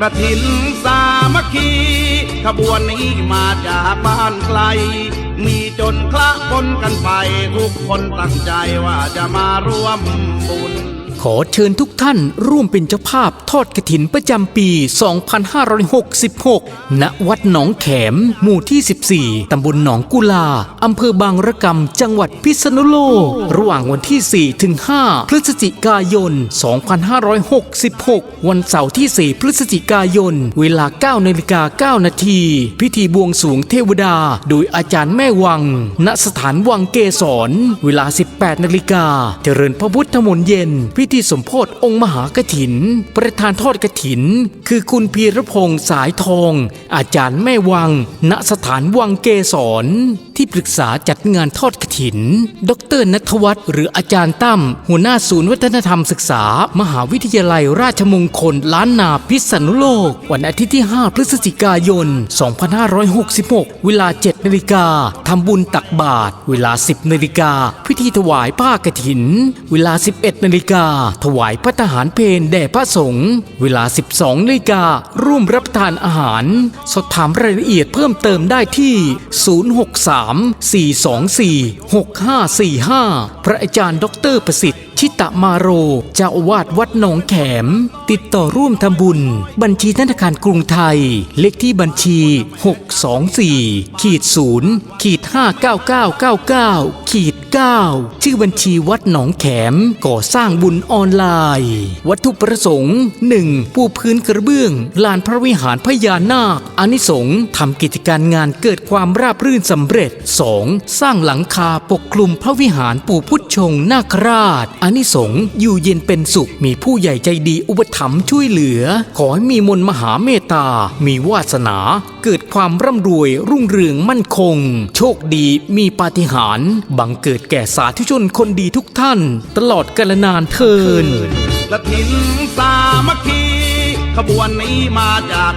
กระถินสามัคคีขบวนนี้มาจากบ้านไกล มีจนคละคนกันไป ทุกคนตั้งใจว่าจะมาร่วมบุญ ขอเชิญทุกท่านร่วมเป็นเจ้าภาพทอดกระถินประจำปี 2566 ณ วัดหนองแขม หมู่ที่ 14 ตำบลหนองกุลา อำเภอบางระกำ จังหวัดพิษณุโลก ระหว่างวันที่ 4 ถึง 5 พฤศจิกายน 2566 วันเสาร์ที่ 4 พฤศจิกายน เวลา 9 นาฬิกา 9 นาที พิธีบวงสวงเทวดา โดยอาจารย์แม่วัง ณ สถานวังเกศร เวลา 18 นาฬิกา เจริญพระพุทธมนต์เย็นพิธีสมโพธิองค์มหากถิน ประธานทอดกถิน คือคุณพีรพงษ์สายทอง อาจารย์แม่วัง ณสถานวังเกศรที่ปรึกษาจัดงานทอดก ถิน ดรนัทวัฒน์หรืออาจารย์ตั้ม หัวหน้าศูนย์วัฒนธรรมศึกษา มหาวิทยาลัยราชมงคลล้านนาพิษณุโลก วันอาทิตย์ที่ 5 พฤศจิกายน 2566 เวลา 7 นาฬิกาทำบุญตักบาตร เวลา 10 นาฬิกา พิธีถวายผ้ากฐิน เวลา 11 นาฬิกา ถวายพระทหารเพลแด่พระสงฆ์เวลา 12 นาฬิกา ร่วมรับประทานอาหาร สอบถามรายละเอียดเพิ่มเติมได้ที่ 063 424 6545 พระอาจารย์ดอกเตอรประสิทธิ์ ชิตมาโรเจ้าอาวาสวัดหนองแขม ติดต่อร่วมทำบุญ บัญชีธนาคารกรุงไทย เลขที่บัญชี 624ขีด0ขีด59999ขีด9ชื่อบัญชีวัดหนองแขม ก่อสร้างบุญออนไลน์ วัตถุประสงค์ 1. ปูพื้นกระเบื้อง ลานพระวิหารพญานาคอานิสงส์ทำกิจการงานเกิดความราบรื่นสำเร็จ 2. สร้างหลังคาปกคลุมพระวิหารปู่พุทธชงนาคราชอานิสงส์อยู่เย็นเป็นสุข มีผู้ใหญ่ใจดีอุปถัมภ์ช่วยเหลือ ขอให้มีมนมหาเมตตา มีวาสนา เกิดความร่ำรวยรุ่งเรืองมั่นคง โชคดีมีปาฏิหาริย์บังเกิดแก่สาธุชนคนดีทุกท่าน ตลอดกาลนานเทินกระถินสามัคคีขบวนนี้มาจาก